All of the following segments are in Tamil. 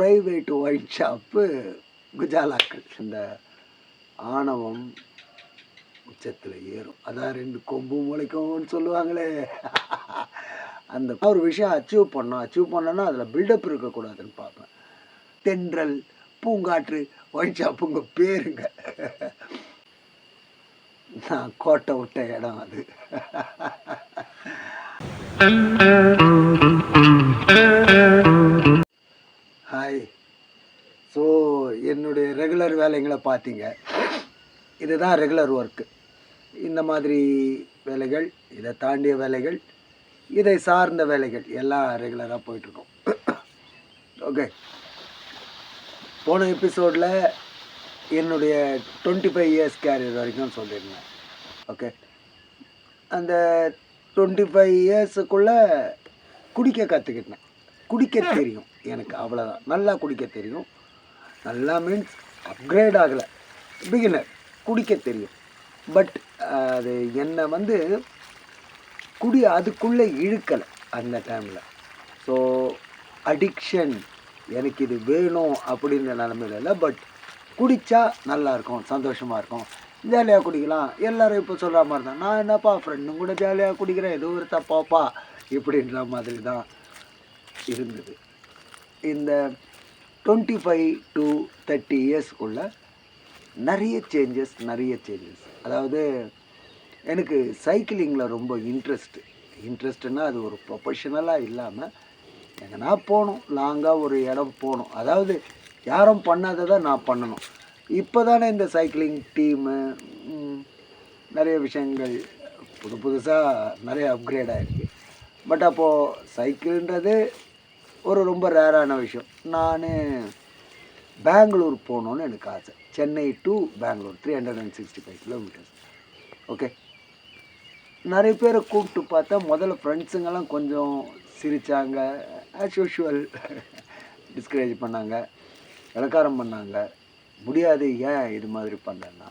Private wine shop குஜாலாக்கள். இந்த ஆணவம் உச்சத்தில் ஏறும். அதான் ரெண்டு கொம்பு முளைக்கும்னு சொல்லுவாங்களே. அந்த ஒரு விஷயம் அச்சீவ் பண்ணோம். அச்சீவ் பண்ணோன்னா அதில் பில்டப் இருக்கக்கூடாதுன்னு பார்ப்பேன். தென்றல் பூங்காற்று ஒயின் ஷாப் உங்கள் பேருங்க. நான் கோட்டை விட்ட இடம் அது. வேலைங்களை பார்த்தீங்க. இதுதான் ரெகுலர் ஒர்க்கு இந்த மாதிரி வேலைகள் இதை தாண்டிய வேலைகள் இதை சார்ந்த வேலைகள் எல்லாம் ரெகுலராக போயிட்டுருக்கோம். ஓகே போன எபிசோடில் என்னுடைய டுவெண்ட்டி ஃபைவ் இயர்ஸ் கேரியர் வரைக்கும் சொல்லியிருந்தேன். ஓகே அந்த டுவெண்ட்டி ஃபைவ் இயர்ஸுக்குள்ளே குடிக்க கற்றுக்கிட்டேன் குடிக்க தெரியும் எனக்கு அவ்வளோதான் நல்லா குடிக்க தெரியும். நல்லா மீன்ஸ் அப்கிரேட் ஆகலை. பிகினர் குடிக்க தெரியும். பட் அது என்னை வந்து குடி அதுக்குள்ளே இழுக்கலை அந்த டைமில் ஸோ அடிக்ஷன் எனக்கு இது வேணும் அப்படின்ற நிலமையில இல்லை பட் குடித்தா நல்லாயிருக்கும் சந்தோஷமாக இருக்கும். ஜாலியாக குடிக்கலாம். எல்லோரும் இப்போ சொல்கிற மாதிரி தான். நான் என்னப்பா ஃப்ரெண்டும் கூட ஜாலியாக குடிக்கிறேன். ஏதோ ஒரு தப்பாப்பா? இப்படின்ற மாதிரி தான் இருந்தது. இந்த டுவெண்ட்டி ஃபைவ் டு தேர்ட்டி இயர்ஸ்க்குள்ள நிறைய சேஞ்சஸ் நிறைய சேஞ்சஸ் அதாவது எனக்கு சைக்கிளிங்கில் ரொம்ப இன்ட்ரெஸ்ட்டு இன்ட்ரெஸ்ட்டுன்னா அது ஒரு ப்ரொஃபஷனலாக இல்லாமல் எங்கன்னா போகணும். லாங்காக ஒரு இடம் போகணும். அதாவது யாரும் பண்ணாததை நான் பண்ணணும். இப்போ தானே இந்த சைக்கிளிங் டீமு நிறைய விஷயங்கள் புது புதுசாக நிறைய அப்கிரேட் ஆகிருக்கு பட் அப்போது சைக்கிள்ன்றது ஒரு ரொம்ப ரேரான விஷயம். நான் பெங்களூர் போகணுன்னு எனக்கு ஆசை. Chennai to Bangalore three hundred and sixty five kilometres okay நிறைய பேரை கூப்பிட்டு பார்த்தா முதல்ல ஃப்ரெண்ட்ஸுங்கெல்லாம் கொஞ்சம் சிரித்தாங்க ஆஸ் யூஷுவல் டிஸ்கரேஜ் பண்ணாங்க. இலக்காரம் பண்ணாங்க. முடியாது ஏன் இது மாதிரி பண்ணேன்னா?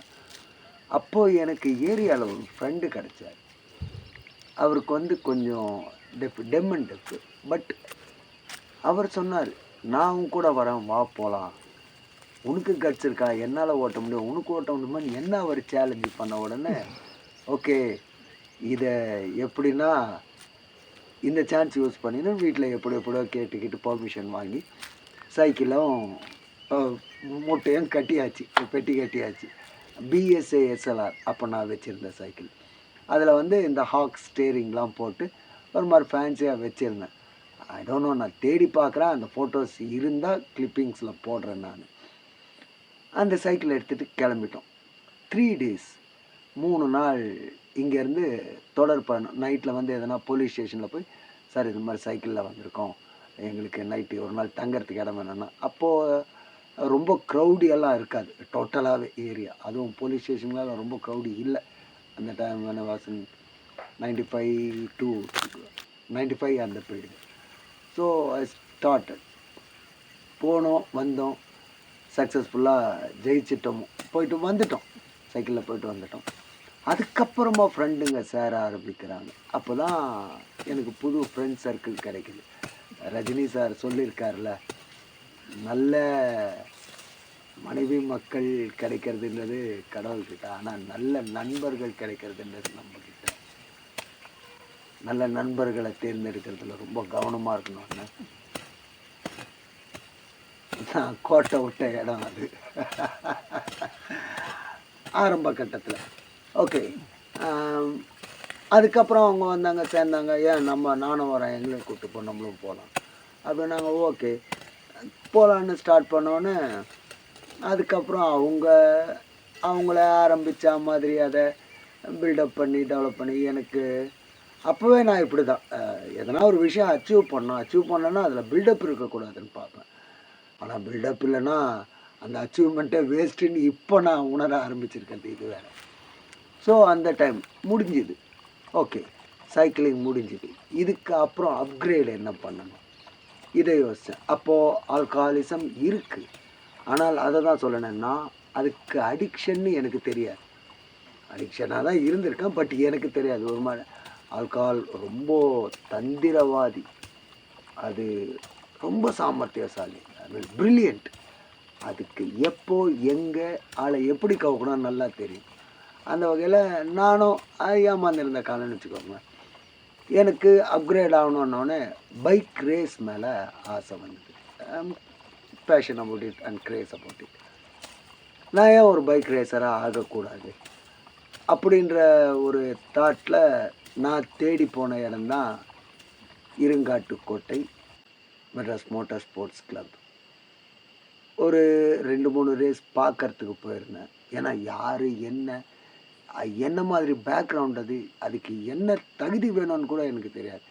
அப்போது எனக்கு ஏரியாவில் ஒரு ஃப்ரெண்டு கிடச்சார். அவருக்கு வந்து கொஞ்சம் டெஃப் டெம்மன் டெஃப் பட் அவர் சொன்னார் நான் உன் கூட வரேன் வா போகலாம் உனக்கு கிடச்சிருக்கா? என்னால் ஓட்ட முடியும். உனக்கு ஓட்ட முடியுமான்னு என்ன ஒரு சேலஞ்சு பண்ண உடனே ஓகே இதை எப்படின்னா இந்த சான்ஸ் யூஸ் பண்ணின்னு வீட்டில் எப்படி எப்படியோ கேட்டுக்கிட்டு பர்மிஷன் வாங்கி சைக்கிளும் மூட்டையும் கட்டியாச்சு. பெட்டி கட்டியாச்சு. பிஎஸ்ஏ எஸ்எல்ஆர் அப்போ நான் வச்சுருந்தேன் சைக்கிள். அதில் வந்து இந்த ஹாக் ஸ்டேரிங்லாம் போட்டு ஒரு மாதிரி ஃபேன்சியாக வச்சுருந்தேன். ஐ டோன்ட் நோ நான் தேடி பார்க்குறேன் அந்த ஃபோட்டோஸ் இருந்தால் கிளிப்பிங்ஸில் போடுறேன் நான். அந்த சைக்கிள் எடுத்துகிட்டு கிளம்பிட்டோம். த்ரீ டேஸ் மூணு நாள் இங்கேருந்து தொடர் பயணம். நைட்டில் வந்து எதனா போலீஸ் ஸ்டேஷனில் போய் சார் இது மாதிரி சைக்கிளில் வந்திருக்கோம். எங்களுக்கு நைட்டு ஒரு நாள் தங்கறதுக்கு இடம் வேணும்னா. அப்போது ரொம்ப க்ரௌடி எல்லாம் இருக்காது. டோட்டலாகவே ஏரியா அதுவும் போலீஸ் ஸ்டேஷன்லாம் ரொம்ப க்ரௌடி இல்லை. அந்த டைம் வேணா Vasan ninety five to ninety five அந்த பீரியடு ஸோ ஐ ஸ்டார்டட் போனோம் வந்தோம். சக்ஸஸ்ஃபுல்லாக ஜெயிச்சிட்டோம். போயிட்டு வந்துட்டோம். சைக்கிளில் போயிட்டு வந்துட்டோம். அதுக்கப்புறமா ஃப்ரெண்டுங்க சேர ஆரம்பிக்கிறாங்க. அப்போ தான் எனக்கு புது ஃப்ரெண்ட் சர்க்கிள் கிடைக்குது. ரஜினி சார் சொல்லியிருக்கார்ல நல்ல மனைவி மக்கள் கிடைக்கிறதுன்றது கடவுள்கிட்ட. ஆனால் நல்ல நண்பர்கள் கிடைக்கிறதுன்றது நம்மக்கிட்ட நல்ல நண்பர்களை தேர்ந்தெடுக்கிறதுல ரொம்ப கவனமாக இருக்கணும்னு நான் கோட்டை விட்ட இடம் அது. ஆரம்ப கட்டத்தில். ஓகே அதுக்கப்புறம் அவங்க வந்தாங்க சேர்ந்தாங்க. ஏன் நம்ம நானும் வரேன் எங்களையும் கூப்பிட்டு போ நம்மளும் போகலாம் அப்படி நாங்கள் ஓகே போகலான்னு ஸ்டார்ட் பண்ணோன்னே அதுக்கப்புறம் அவங்க அவங்கள ஆரம்பித்த மாதிரி அதை பில்டப் பண்ணி டெவலப் பண்ணி எனக்கு அப்போவே நான் இப்படி தான் எதனா ஒரு விஷயம் அச்சீவ் பண்ணோம் அச்சீவ் பண்ணேன்னா அதில் பில்டப் இருக்கக்கூடாதுன்னு பார்ப்பேன். ஆனால் பில்டப் இல்லைன்னா அந்த அச்சீவ்மெண்ட்டே வேஸ்ட்டுன்னு இப்போ நான் உணர ஆரம்பிச்சிருக்கிறது இது வேறு. ஸோ அந்த டைம் முடிஞ்சுது. ஓகே சைக்கிளிங் முடிஞ்சுது. இதுக்கு அப்புறம் அப்கிரேட் என்ன பண்ணணும்? இதை யோசித்தேன் அப்போது ஆல்கஹாலிசம் இருக்குது ஆனால் அதை தான் சொல்லணும்னா அதுக்கு அடிக்ஷன்னு எனக்கு தெரியாது. அடிக்ஷனாக தான் இருந்திருக்கேன் பட் எனக்கு தெரியாது. ஒரு மாதிரி ஆல்கால் ரொம்ப தந்திரவாதி. அது ரொம்ப சாமர்த்தியசாலி. ப்ரில்லியண்ட் அதுக்கு எப்போ எங்கே ஆளை எப்படி கவுக்கணும்னு நல்லா தெரியும். அந்த வகையில் நானும் ஏமாந்துருந்த காலம்னு வச்சுக்கோங்க எனக்கு அப்கிரேட் ஆகணுன்னொடனே பைக் ரேஸ் மேலே ஆசை வந்தது. Passion about it and craze about it நான் ஏன் ஒரு பைக் ரேசராக ஆகக்கூடாது? அப்படின்ற ஒரு தாட்டில் நான் தேடி போன இடம்தான் Irungattukottai Madras motor sports club. ஒரு ரெண்டு மூணு ரேஸ் பார்க்கறதுக்கு போயிருந்தேன். ஏன்னா யார் என்ன என்ன மாதிரி பேக்ரவுண்ட் அது அதுக்கு என்ன தகுதி வேணும்னு கூட எனக்கு தெரியாது.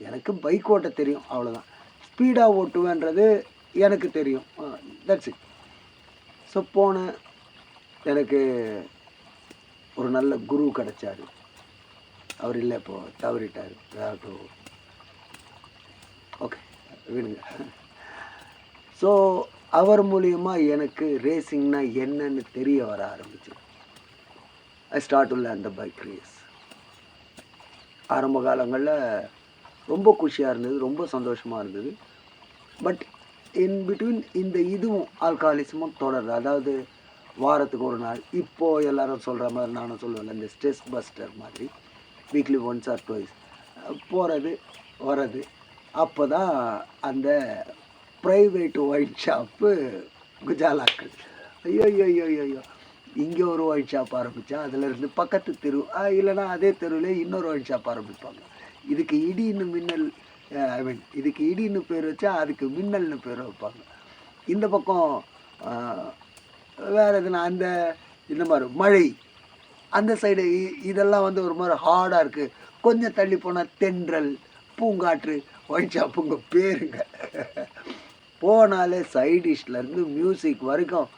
எனக்கு பைக் ஓட்ட தெரியும் அவ்வளோதான் ஸ்பீடாக ஓட்டுவேன்றது எனக்கு தெரியும். தட்ஸ் இட் ஸோ போனேன். எனக்கு ஒரு நல்ல குரு கிடச்சாரு. அவர் இல்லை இப்போது தவறிட்டார். அதாகட்டும் ஓகே விடுங்க. ஸோ அவர் மூலியமாக எனக்கு ரேசிங்னா என்னன்னு தெரிய வர ஆரம்பிச்சு. ஐ ஸ்டார்ட் உள்ள அந்த பைக் ரேஸ் ஆரம்ப காலங்களில் ரொம்ப குஷியாக இருந்தது ரொம்ப சந்தோஷமாக இருந்தது. பட் இன் பிட்வீன் இந்த இதுவும் ஆல்காலிசமும் தொடருது. அதாவது வாரத்துக்கு ஒரு நாள் இப்போது எல்லாரும் சொல்கிற மாதிரி நானும் சொல்லுவேன் இந்த ஸ்ட்ரெஸ் பஸ்டர் மாதிரி. வீக்லி ஒன்ஸ் ஆர் டுவைஸ் போகிறது வர்றது. அப்போ தான் அந்த ப்ரைவேட் ஒயின் ஷாப்பு குஜாலாக்கள். ஐயோ ஐயோ ஐயோ ஐயோ இங்கே ஒரு ஒயின் ஷாப் ஆரம்பித்தா அதிலிருந்து பக்கத்து தெரு ஆ, இல்லைன்னா அதே தெருவில் இன்னொரு ஒயின் ஷாப் ஆரம்பிப்பாங்க. இதுக்கு இடின்னு மின்னல் ஐ மீன் இதுக்கு இடின்னு பேர் வச்சா அதுக்கு மின்னல்னு பேர் வைப்பாங்க. இந்த பக்கம் வேறு எதுனா அந்த இந்த மாதிரி மழை அந்த சைடு இதெல்லாம் வந்து ஒரு மாதிரி ஹார்டாக இருக்குது கொஞ்சம் தள்ளி போனால் தென்றல் பூங்காற்று ஒயின் ஷாப்புங்க பேருங்க. போனாலே சைடிஷ்லேருந்து மியூசிக் வரைக்கும்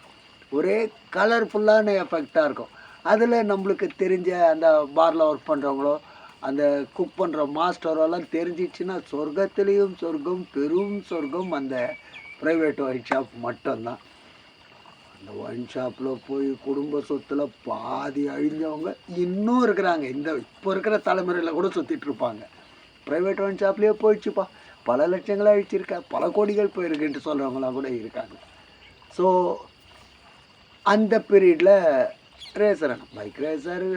ஒரே கலர்ஃபுல்லான எஃபெக்டாக இருக்கும். அதில் நம்மளுக்கு தெரிஞ்ச அந்த பாரில் ஒர்க் பண்ணுறவங்களோ அந்த குக் பண்ணுற மாஸ்டரோலாம் தெரிஞ்சிச்சுன்னா சொர்க்கத்துலேயும் சொர்க்கம் பெரும் சொர்க்கம் அந்த ப்ரைவேட் ஒயிட் ஷாப் மட்டும்தான். அந்த ஒயின் ஷாப்பில் போய் குடும்ப சொத்தில் பாதி அழிஞ்சவங்க இன்னும் இருக்கிறாங்க. இந்த இப்போ இருக்கிற தலைமுறையில் கூட சுற்றிட்டு இருப்பாங்க. ப்ரைவேட் ஒயின் ஷாப்லேயே போயிடுச்சுப்பா. பல லட்சங்களாக அழிச்சிருக்கா பல கோடிகள் போயிருக்குன்ட்டு சொல்கிறவங்களாம் கூட இருக்காங்க. ஸோ அந்த பீரியடில் ரேசர் பைக் ரேசர்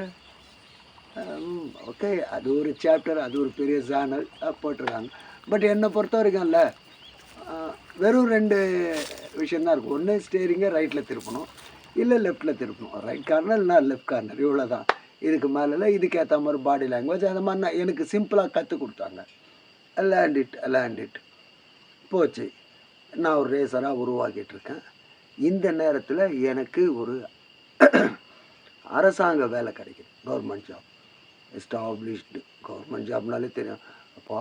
ஓகே அது ஒரு சாப்டர் அது ஒரு பெரிய ஜேனல் போட்டிருக்காங்க. பட் என்னை பொறுத்த வரைக்கும்ல வெறும் ரெண்டு விஷயந்தான் இருக்கும். ஒன்று ஸ்டேரிங்கை ரைட்டில் திருப்பணும். இல்லை லெஃப்ட்டில் திருப்பணும். ரைட் கார்னர் இல்லைனா லெஃப்ட் கார்னர் இவ்வளோ தான் இதுக்கு மேலே இதுக்கேற்ற மாதிரி பாடி லாங்குவேஜ் அந்த மாதிரி நான் எனக்கு சிம்பிளாக கற்றுக் கொடுத்தாங்க. லேண்ட் இட் லேண்ட் இட் போச்சு. நான் ஒரு ரேசராக உருவாக்கிட்டு இருக்கேன். இந்த நேரத்தில் எனக்கு ஒரு அரசாங்க வேலை கிடைக்குது. கவர்மெண்ட் ஜாப் எஸ்டாப்ளிஷ்டு கவர்மெண்ட் ஜாப்னாலே தெரியும். அப்பா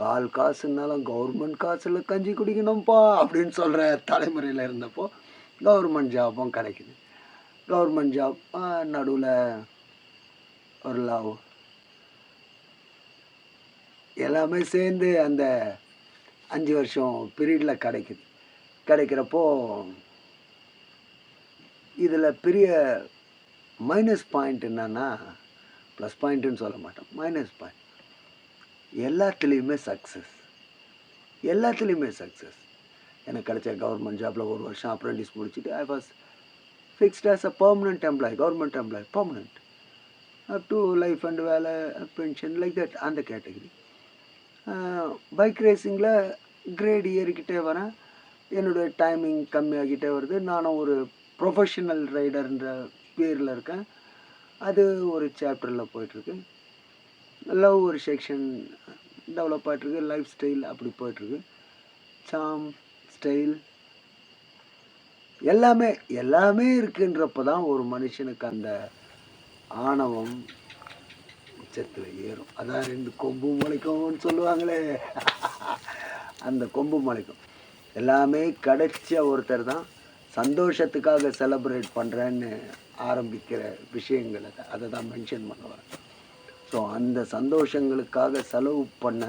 கால் காசுனாலும் கவர்மெண்ட் காசில் கஞ்சி குடிக்கணும்ப்பா அப்படின்னு சொல்கிற தலைமுறையில் இருந்தப்போ கவர்மெண்ட் ஜாப்பும் கிடைக்குது. கவர்மெண்ட் ஜாப் நடுவில் ஒரு லவ் எல்லாமே சேர்ந்து அந்த அஞ்சு வருஷம் பீரியடில் கிடைக்குது. கிடைக்கிறப்போ இதில் பெரிய மைனஸ் பாயிண்ட் என்னன்னா ப்ளஸ் பாயிண்ட்டுன்னு சொல்ல மாட்டோம். மைனஸ் பாயிண்ட் எல்லாத்துலேயுமே சக்ஸஸ் எல்லாத்துலேயுமே சக்ஸஸ் எனக்கு கிடைச்ச கவர்மெண்ட் ஜாப்பில் ஒரு வருஷம் அப்ரெண்டிஸ் முடிச்சுட்டு I was fixed as a permanent employee government employee permanent up to life and வேலை பென்ஷன் லைக் தட் அந்த கேட்டகரி பைக் ரேசிங்கில் கிரேட் ஏறிக்கிட்டே வரேன். என்னுடைய டைமிங் கம்மியாகிட்டே வருது. நானும் ஒரு ப்ரொஃபஷனல் ரைடர்ன்ற பேரில் இருக்கேன். அது ஒரு சாப்டரில் போயிட்டுருக்கு லவ் ஒரு செக்ஷன் டெவலப் ஆகிட்டுருக்கு லைஃப் ஸ்டைல் அப்படி போயிட்டுருக்கு. சாம் ஸ்டைல் எல்லாமே எல்லாமே இருக்குன்றப்ப தான் ஒரு மனுஷனுக்கு அந்த ஆணவம் உச்சத்தில் ஏறும். அதான் ரெண்டு கொம்பு முளைக்கும்னு சொல்லுவாங்களே. அந்த கொம்பு முளைக்கும். எல்லாமே கிடைச்ச ஒருத்தர் தான் சந்தோஷத்துக்காக செலப்ரேட் பண்ணுறேன்னு ஆரம்பிக்கிற விஷயங்கள் அதை அதை தான் மென்ஷன் பண்ணுவாங்க. ஸோ அந்த சந்தோஷங்களுக்காக செலவு பண்ண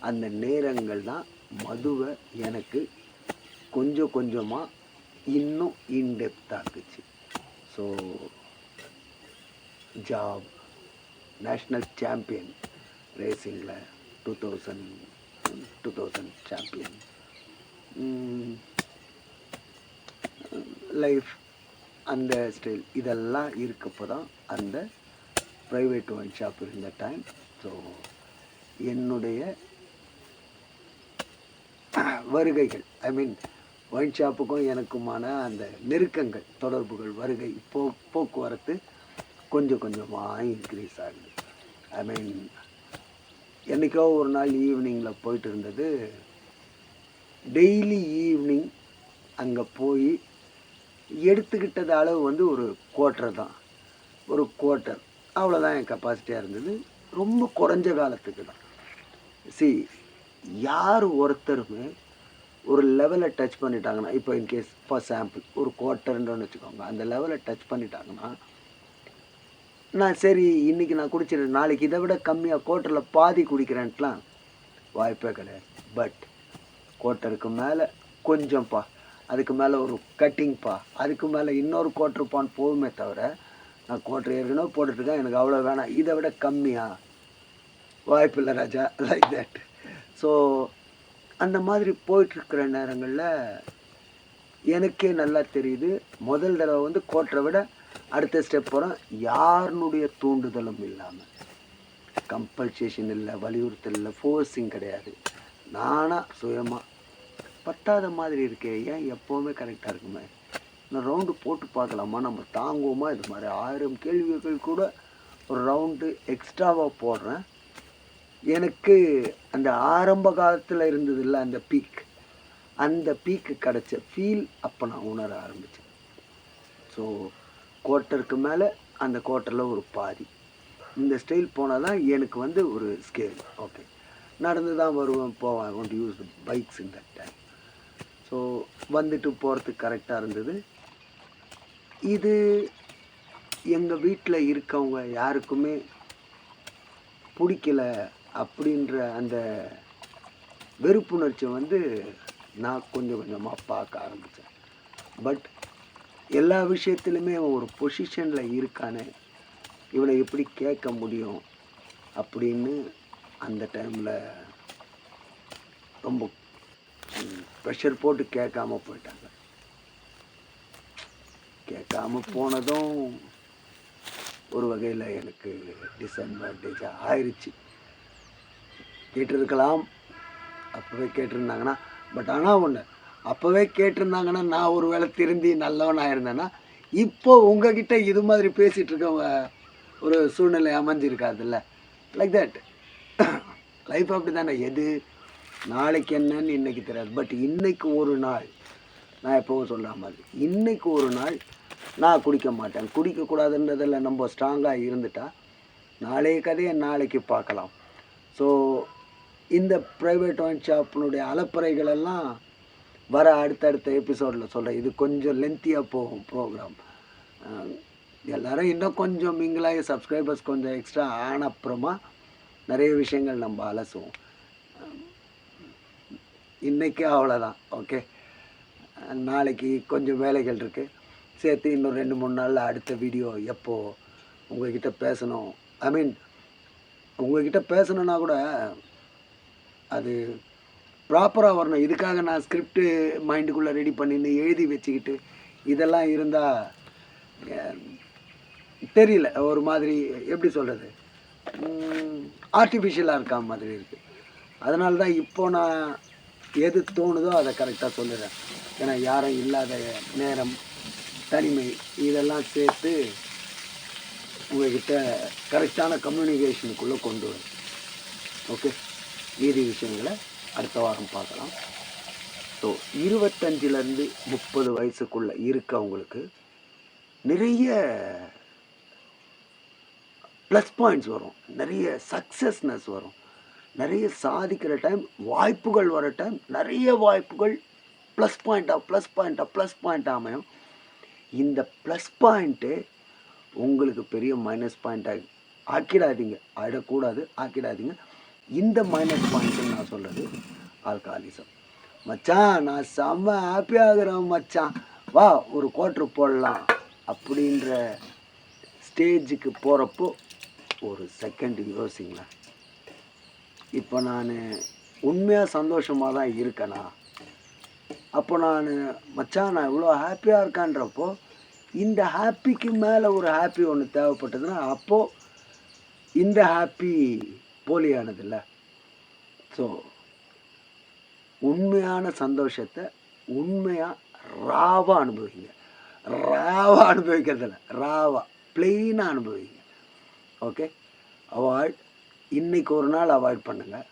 அந்த நேரங்கள் தான் மதுவை எனக்கு கொஞ்சம் கொஞ்சமாக இன்னும் இன்டெப்தாக்குச்சு so job national champion ரேசிங்கில் two thousand two thousand champion life அந்த ஸ்டைல் இதெல்லாம் இருக்கப்போ தான் அந்த ப்ரைவேட் ஒயின் ஷாப் இருந்த டைம் ஸோ என்னுடைய வருகைகள் ஐ மீன் ஒயின் ஷாப்புக்கும் எனக்குமான அந்த நெருக்கங்கள் தொடர்புகள் வருகை போ போக்குவரத்து கொஞ்சம் கொஞ்சமாக இன்க்ரீஸ் ஆகுது. ஐ மீன் என்றைக்கோ ஒரு நாள் ஈவினிங்கில் போயிட்டு இருந்தது. டெய்லி ஈவினிங் அங்கே போய் எடுத்துக்கிட்டது அளவு வந்து ஒரு குவார்ட்டர் தான். ஒரு குவார்ட்டர் அவ்வளோதான் என் கெப்பாசிட்டியாக இருந்தது. ரொம்ப குறைஞ்ச காலத்துக்கு தான். சி யார் ஒருத்தருமே ஒரு லெவலை டச் பண்ணிட்டாங்கன்னா இப்போ இன்கேஸ் ஃபார் சாம்பிள் ஒரு குவார்ட்டர்ன்றன்னு வச்சுக்கோங்க. அந்த லெவலை டச் பண்ணிட்டாங்கன்னா நான் சரி இன்னைக்கு நான் குடிச்சிடுறேன் நாளைக்கு இதை விட கம்மியாக குவார்ட்டரில் பாதி குடிக்கிறேன்ட்டுலாம் வாய்ப்பே கிடையாது. பட் குவார்ட்டருக்கு மேலே கொஞ்சம்ப்பா அதுக்கு மேலே ஒரு கட்டிங்ப்பா அதுக்கு மேலே இன்னொரு குவார்ட்டர் பான் போகுமே தவிர நான் கோட்டை ஏற்கனவே போட்டுட்ருக்கேன் எனக்கு அவ்வளோ வேணாம். இதை விட கம்மியாக வாய்ப்பில்லை ராஜா. லைக் தட் ஸோ அந்த மாதிரி போயிட்டுருக்கிற நேரங்களில் எனக்கே நல்லா தெரியுது. முதல் தடவை வந்து குவார்ட்டரை விட அடுத்த ஸ்டெப் போகிறோம் யாருனுடைய தூண்டுதலும் இல்லாமல் கம்பல்சேஷன் இல்லை வலியுறுத்தல் இல்லை ஃபோர்ஸிங் கிடையாது. நானாக சுயமாக பத்தாத மாதிரி இருக்கே. ஏன் எப்போவுமே கரெக்டாக இருக்குமே? நான் ரவுண்டு போட்டு பார்க்கலாமா? நம்ம தாங்குவோமா? இது மாதிரி ஆயிரம் கேள்விகள் கூட ஒரு ரவுண்டு எக்ஸ்ட்ராவாக போடுறேன். எனக்கு அந்த ஆரம்ப காலத்தில் இருந்தது இல்லை அந்த பீக் அந்த பீக்கு கிடச்ச ஃபீல் அப்போ நான் உணர ஆரம்பித்தேன் ஸோ குவார்ட்டருக்கு மேலே அந்த குவார்ட்டரில் ஒரு பாதி. இந்த ஸ்டைல் போனால் தான் எனக்கு வந்து ஒரு ஸ்கேல் ஓகே நடந்து தான் வருவேன் போவேன். ஒன்ட் யூஸ் பைக்ஸ் இந்த டைம் ஸோ வந்துட்டு போகிறதுக்கு கரெக்டாக இருந்தது. இது எங்கள் வீட்டில் இருக்கவங்க யாருக்குமே பிடிக்கல அப்படின்ற அந்த வெறுப்புணர்ச்சியை வந்து நான் கொஞ்சம் கொஞ்சமாக பார்க்க ஆரம்பித்தேன் பட் எல்லா விஷயத்துலையுமே அவன் ஒரு பொசிஷனில் இருக்கானே இவனை எப்படி கேட்க முடியும் அப்படின்னு அந்த டைமில் ரொம்ப ப்ரெஷர் போட்டு கேட்காம போயிட்டாங்க. கேட்காம போனதும் ஒரு வகையில் எனக்கு டிஸ்அட்வான்டேஜாக ஆயிடுச்சு கேட்டிருக்கலாம். அப்போவே கேட்டிருந்தாங்கன்னா பட் ஆனால் ஒன்று அப்போவே கேட்டிருந்தாங்கன்னா நான் ஒரு வேளை திருந்தி நல்லவனாக இருந்தேன்னா இப்போ உங்ககிட்ட இது மாதிரி பேசிகிட்டு இருக்கவங்க ஒரு சூழ்நிலை அமைஞ்சிருக்காதுல்ல. லைக் தட் லைஃப் அப்படி தானே எது? நாளைக்கு என்னன்னு இன்றைக்கி தெரியாது. பட் இன்றைக்கு ஒரு நாள் நான் எப்போவும் சொல்கிற மாதிரி இன்றைக்கு ஒரு நாள் நான் குடிக்க மாட்டேன். குடிக்கக்கூடாதுன்றதில் நம்ம ஸ்ட்ராங்காக இருந்துட்டால் நாளைய கதையை நாளைக்கு பார்க்கலாம். ஸோ இந்த ப்ரைவேட் ஒயின் ஷாப்பினுடைய அலப்பறைகள் எல்லாம் வர அடுத்தடுத்த எபிசோடில் சொல்கிறேன் இது கொஞ்சம் லென்த்தியாக போகும் ப்ரோக்ராம் எல்லோரும் இன்னும் கொஞ்சம் மிங்கிலாகி சப்ஸ்கிரைபர்ஸ் கொஞ்சம் எக்ஸ்ட்ரா ஆன அப்புறமா நிறைய விஷயங்கள் நம்ம அலசுவோம். இன்றைக்கி அவ்வளோதான் ஓகே நாளைக்கு கொஞ்சம் வேலைகள் இருக்குது சேர்த்து இன்னும் ரெண்டு மூணு நாளில் அடுத்த வீடியோ எப்போது உங்கள்கிட்ட பேசணும். ஐ மீன் உங்கள்கிட்ட பேசணுன்னா கூட அது ப்ராப்பராக வரணும். இதுக்காக நான் ஸ்கிரிப்டு மைண்டுக்குள்ளே ரெடி பண்ணின்னு எழுதி வச்சுக்கிட்டு இதெல்லாம் இருந்தால் தெரியல. ஒரு மாதிரி எப்படி சொல்கிறது ஆர்டிஃபிஷியலாக இருக்கா மாதிரி இருக்குது அதனால தான் இப்போ நான் எது தோணுதோ அதை கரெக்டாக சொல்லுறேன். ஏன்னா யாரும் இல்லாத நேரம் தனிமை. இதெல்லாம் சேர்த்து உங்ககிட்ட கரெக்டான கம்யூனிகேஷனுக்குள்ளே கொண்டு வரும். ஓகே மீதி விஷயங்களை அடுத்த வாரம் பார்க்கலாம். ஸோ இருபத்தஞ்சிலேருந்து முப்பது வயசுக்குள்ளே இருக்கவங்களுக்கு நிறைய ப்ளஸ் பாயிண்ட்ஸ் வரும். நிறைய சக்ஸஸ்னஸ் வரும். நிறைய சாதிக்கிற டைம் வாய்ப்புகள் வர டைம் நிறைய வாய்ப்புகள் ப்ளஸ் பாயிண்ட்டாக ப்ளஸ் பாயிண்ட்டாக ப்ளஸ் பாயிண்ட் அமையும். இந்த ப்ளஸ் பாயிண்ட்டு உங்களுக்கு பெரிய மைனஸ் பாயிண்ட்டாக ஆக்கிடாதீங்க. ஆயிடக்கூடாது ஆக்கிடாதீங்க. இந்த மைனஸ் பாயிண்ட்னு நான் சொல்கிறது ஆல்காலிசம் மச்சான் நான் செம்ம ஹாப்பியாகிறேன் மச்சான். வா ஒரு குவாட்ரு போடலாம் அப்படின்ற ஸ்டேஜுக்கு போகிறப்போ ஒரு செகண்ட் யோசிங்களேன். இப்போ நான் உண்மையாக சந்தோஷமாக தான் இருக்கேனா? அப்போ நான் மச்சான் நான் இவ்வளோ ஹாப்பியாக இருக்கான்றப்போ இந்த ஹாப்பிக்கு மேலே ஒரு ஹாப்பி ஒன்று தேவைப்பட்டதுன்னா அப்போது இந்த ஹாப்பி போலியானதில்ல. ஸோ உண்மையான சந்தோஷத்தை உண்மையாக ராவாக அனுபவிங்க. ராவாக அனுபவிக்கிறதில்ல. ராவாக பிளெயினாக அனுபவிங்க. ஓகே அவாய்ட் இன்றைக்கு ஒரு நாள் அவாய்ட் பண்ணுங்கள்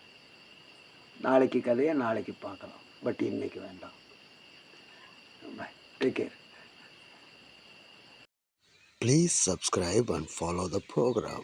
நாளைக்கு கதையை நாளைக்கு பார்க்கலாம். பட் இன்னைக்கு வேண்டாம் bye take care Please subscribe and follow the program.